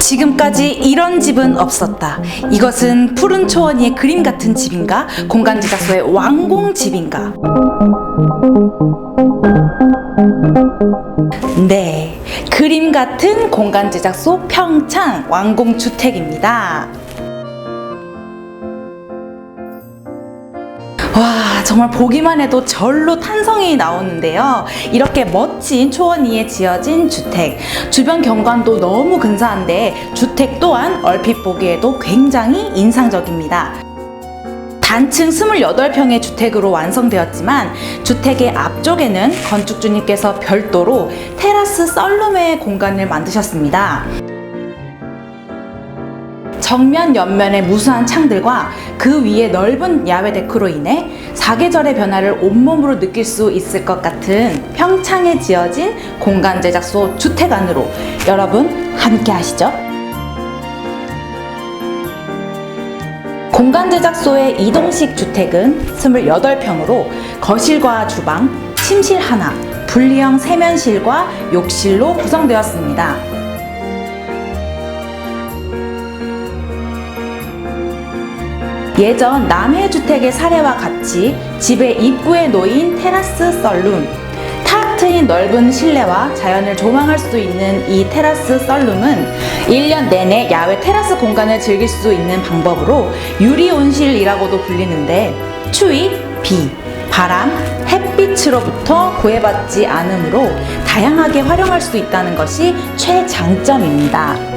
지금까지 이런 집은 없었다. 이것은 푸른 초원이의 그림 같은 집인가? 공간 제작소의 왕공 집인가? 네, 그림 같은 공간 제작 소 평창 왕공 주택입니다. 정말 보기만 해도 절로 탄성이 나오는데요. 이렇게 멋진 초원 위에 지어진 주택. 주변 경관도 너무 근사한데 주택 또한 얼핏 보기에도 굉장히 인상적입니다. 단층 28평의 주택으로 완성되었지만 주택의 앞쪽에는 건축주님께서 별도로 테라스 썰룸의 공간을 만드셨습니다 정면 옆면의 무수한 창들과 그 위에 넓은 야외 데크로 인해 사계절의 변화를 온몸으로 느낄 수 있을 것 같은 평창에 지어진 공간 제작소 주택 안으로 여러분 함께 하시죠. 공간 제작소의 이동식 주택은 28평으로 거실과 주방, 침실 하나, 분리형 세면실과 욕실로 구성되었습니다. 예전 남해 주택의 사례와 같이 집의 입구에 놓인 테라스 썰룸 탁 트인 넓은 실내와 자연을 조망할 수 있는 이 테라스 썰룸은 1년 내내 야외 테라스 공간을 즐길 수 있는 방법으로 유리 온실이라고도 불리는데 추위, 비, 바람, 햇빛으로부터 구애받지 않으므로 다양하게 활용할 수 있다는 것이 최장점입니다.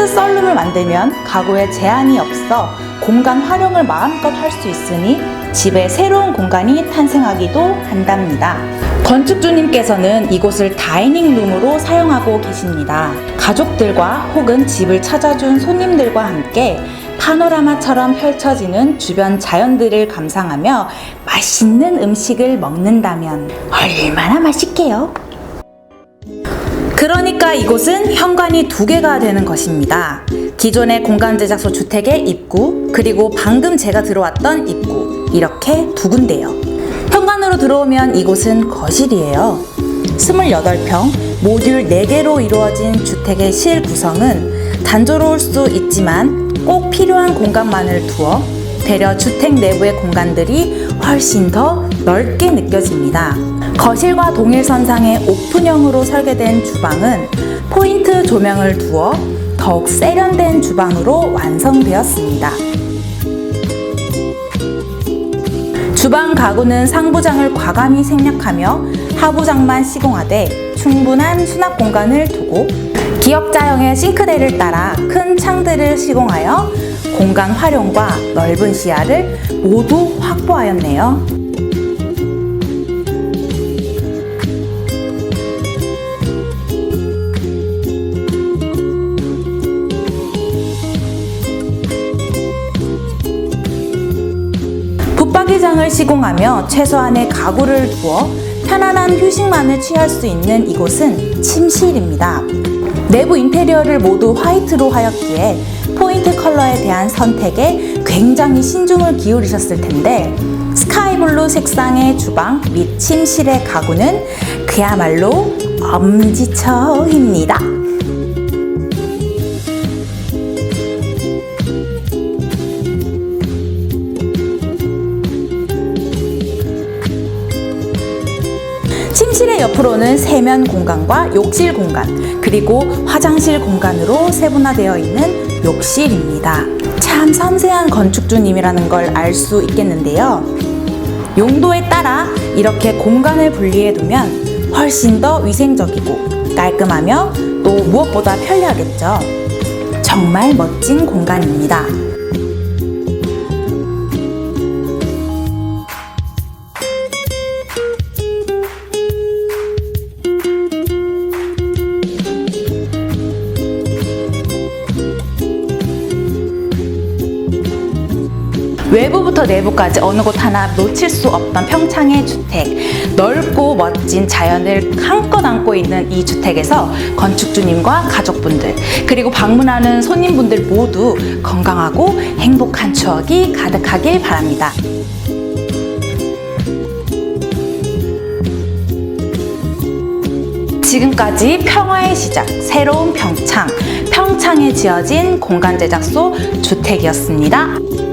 테라스 썰룸을 만들면 가구에 제한이 없어 공간 활용을 마음껏 할 수 있으니 집에 새로운 공간이 탄생하기도 한답니다. 건축주님께서는 이곳을 다이닝룸으로 사용하고 계십니다. 가족들과 혹은 집을 찾아준 손님들과 함께 파노라마처럼 펼쳐지는 주변 자연들을 감상하며 맛있는 음식을 먹는다면 얼마나 맛있게요? 그러니까 이곳은 현관이 두 개가 되는 것입니다. 기존의 공간 제작소 주택의 입구, 그리고 방금 제가 들어왔던 입구, 이렇게 두 군데요. 현관으로 들어오면 이곳은 거실이에요. 28평, 모듈 4개로 이루어진 주택의 실 구성은 단조로울 수 있지만 꼭 필요한 공간만을 두어 되려 주택 내부의 공간들이 훨씬 더 넓게 느껴집니다. 거실과 동일선상의 오픈형으로 설계된 주방은 포인트 조명을 두어 더욱 세련된 주방으로 완성되었습니다. 주방 가구는 상부장을 과감히 생략하며 하부장만 시공하되 충분한 수납 공간을 두고 기역자형의 싱크대를 따라 큰 창들을 시공하여 공간 활용과 넓은 시야를 모두 확보하였네요. 붙박이장을 시공하며 최소한의 가구를 두어 편안한 휴식만을 취할 수 있는 이곳은 침실입니다. 내부 인테리어를 모두 화이트로 하였기에 포인트 컬러에 대한 선택에 굉장히 신중을 기울이셨을 텐데 스카이블루 색상의 주방 및 침실의 가구는 그야말로 엄지척입니다. 침실의 옆으로는 세면 공간과 욕실 공간, 그리고 화장실 공간으로 세분화되어 있는 욕실입니다. 참 섬세한 건축주님이라는 걸 알 수 있겠는데요. 용도에 따라 이렇게 공간을 분리해 두면 훨씬 더 위생적이고 깔끔하며 또 무엇보다 편리하겠죠. 정말 멋진 공간입니다. 외부부터 내부까지 어느 곳 하나 놓칠 수 없던 평창의 주택. 넓고 멋진 자연을 한껏 안고 있는 이 주택에서 건축주님과 가족분들, 그리고 방문하는 손님분들 모두 건강하고 행복한 추억이 가득하길 바랍니다. 지금까지 평화의 시작, 새로운 평창, 평창에 지어진 공간 제작소 주택이었습니다.